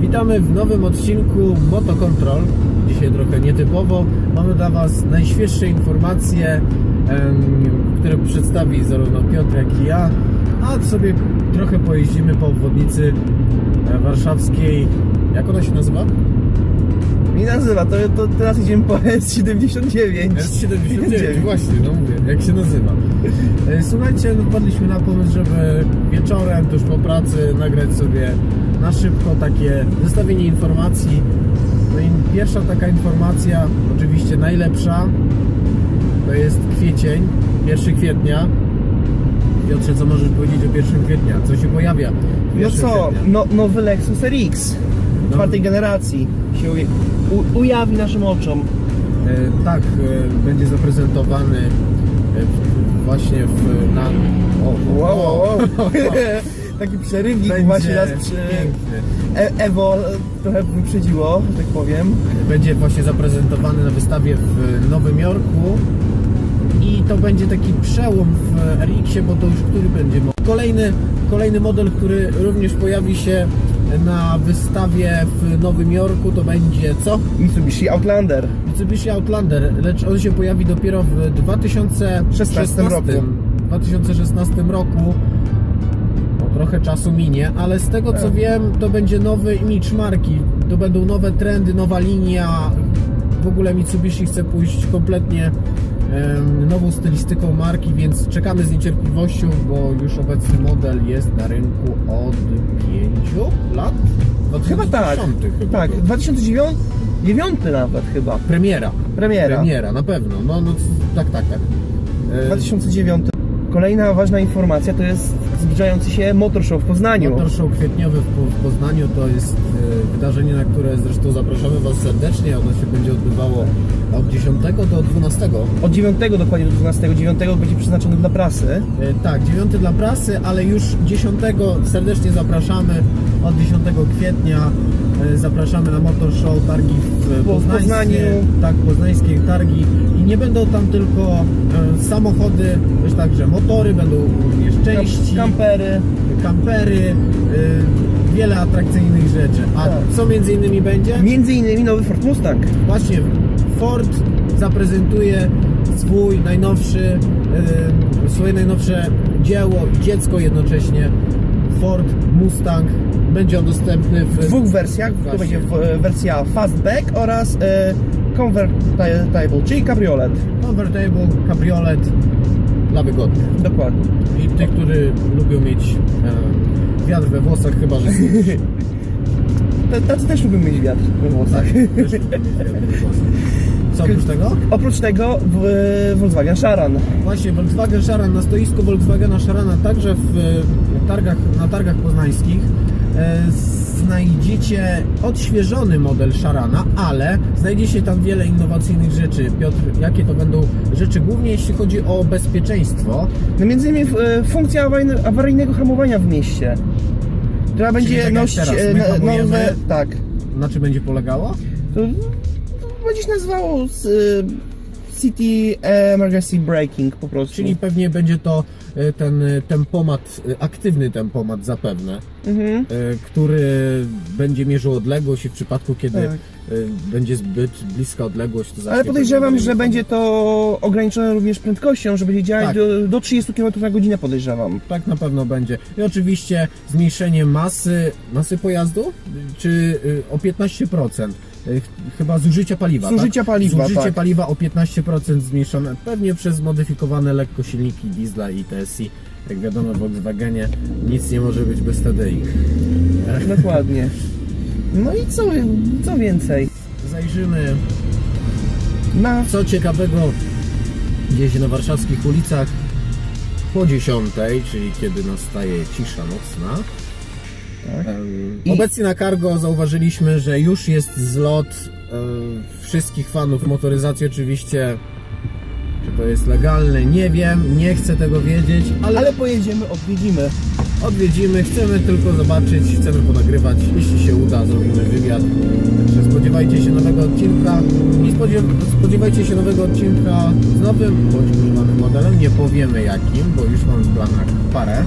Witamy w nowym odcinku Moto Control. Dzisiaj trochę nietypowo. Mamy dla Was najświeższe informacje, które przedstawi zarówno Piotr, jak i ja. A sobie trochę pojeździmy po obwodnicy e, warszawskiej. Jak ona się nazywa? Nie nazywa, to, to teraz idziemy po S79. S79, właśnie, no mówię, jak się nazywa. E, Słuchajcie, no wpadliśmy na pomysł, żeby wieczorem, tuż po pracy, nagrać sobie na szybko takie zestawienie informacji. No i pierwsza taka informacja, oczywiście najlepsza, to jest kwiecień, 1 kwietnia. Piotrze, co możesz powiedzieć o 1 kwietnia? Co się pojawia? No 1 co, kwietnia? no, nowy Lexus RX. Czwartej generacji się uja- u, ujawi naszym oczom. E, tak, e, będzie zaprezentowany e, właśnie w, na... O, Wow, wow, wow. Taki przerywnik Będzie właśnie nas przy... piękny. E Evo trochę wyprzedziło, że tak powiem. Będzie właśnie zaprezentowany na wystawie w Nowym Jorku i to będzie taki przełom w RX-ie, bo to już który będzie kolejny, kolejny model, który również pojawi się na wystawie w Nowym Jorku, to będzie co? Mitsubishi Outlander. Mitsubishi Outlander, lecz on się pojawi dopiero w 2016 roku. 2016 roku. No, trochę czasu minie, ale z tego co Tak. wiem, to będzie nowy image marki. To będą nowe trendy, nowa linia. W ogóle Mitsubishi chce pójść kompletnie nową stylistyką marki, więc czekamy z niecierpliwością, bo już obecny model jest na rynku od 5 lat? Chyba tak. 2010 chyba Tak, był. 2009 dziewiąty nawet chyba. Premiera. Premiera. Premiera, na pewno. No, no tak, tak, tak. E, 2009. Kolejna ważna informacja to jest zbliżający się Motor Show w Poznaniu. Motor Show kwietniowy w Poznaniu to jest e, wydarzenie, na które zresztą zapraszamy Was serdecznie. Ono się będzie odbywało od 10 do 12. Od 9 dokładnie do 12. 9 będzie przeznaczony dla prasy. E, Tak, 9 dla prasy, ale już 10 serdecznie zapraszamy. Od 10 kwietnia e, zapraszamy na Motor Show targi w Poznańskie, Poznaniu. tak, poznańskie targi i nie będą tam tylko e, samochody, też także motory, będą również części. Kampery. kampery, wiele atrakcyjnych rzeczy. A Tak. co między innymi będzie? Między innymi nowy Ford Mustang. Właśnie Ford zaprezentuje swój najnowszy, swoje najnowsze dzieło i dziecko jednocześnie. Ford Mustang będzie on dostępny w W dwóch wersjach. To Właśnie. będzie w, wersja Fastback oraz e, Convertible, czyli kabriolet. convertible cabriolet dla wygodnych. Dokładnie. I tych, którzy lubią mieć e, wiatr we włosach, chyba że Tacy też lubią mieć wiatr we włosach. też lubią mieć wiatr we włosach. Co oprócz tego? Oprócz tego w, Volkswagen Charan. Właśnie Volkswagen Szaran na stoisku Volkswagena Szarana także w targach, na targach poznańskich e, znajdziecie odświeżony model Szarana, ale znajdzie się tam wiele innowacyjnych rzeczy. Piotr, jakie to będą rzeczy? Głównie jeśli chodzi o bezpieczeństwo. No między innymi e, funkcja awaryjne, awaryjnego hamowania w mieście. Która będzie tak nosić e. Tak. Na czym będzie polegało? To, to będzie się nazywało z, e, City Emergency Braking po prostu. Czyli pewnie będzie to e, ten e, tempomat, e, aktywny tempomat zapewne, Mhm. który będzie mierzył odległość i w przypadku, kiedy Tak. będzie zbyt bliska odległość, to zacznie Ale podejrzewam, pewnie że będzie to ograniczone również prędkością, że będzie działać Tak. do, do 30 km na godzinę podejrzewam. Tak na pewno będzie. I oczywiście zmniejszenie masy, masy pojazdu, czy y, o 15%. Ch- Chyba zużycia paliwa. Zużycia tak? paliwa, Zużycie tak. paliwa o 15% zmniejszone, pewnie przez zmodyfikowane lekko silniki diesla i TSI. Jak wiadomo w Volkswagenie nic nie może być bez TDI. Dokładnie. No i co, co więcej? Zajrzymy Na co ciekawego dzieje się na warszawskich ulicach po 10, czyli kiedy nastaje cisza nocna. Tak. I- Obecnie na Cargo zauważyliśmy, że już jest zlot wszystkich fanów motoryzacji oczywiście. Czy to jest legalne? Nie wiem, nie chcę tego wiedzieć, ale, Ale pojedziemy, odwiedzimy. odwiedzimy, chcemy tylko zobaczyć, chcemy ponagrywać. Jeśli się uda, zrobimy wywiad. Także spodziewajcie się nowego odcinka i spodziew spodziewajcie się nowego odcinka z nowym bądź używanym modelem. Nie powiemy jakim, bo już mam w planach parę.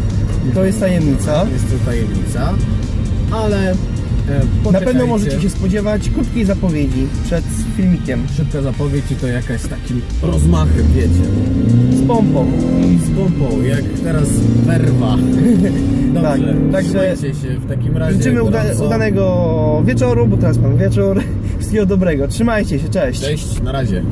To jest tajemnica. Jest to tajemnica, ale E, Na poczekajcie. pewno możecie się spodziewać krótkiej zapowiedzi przed filmikiem Szybka zapowiedź i to jakaś z takim rozmachem, wiecie. z pompą. Z pompą, jak teraz werwa. Dobrze, Tak, także trzymajcie się w takim razie. Życzymy uda gorąco. udanego wieczoru, bo teraz mamy wieczór. Wszystkiego dobrego. Trzymajcie się, cześć. Cześć, na razie.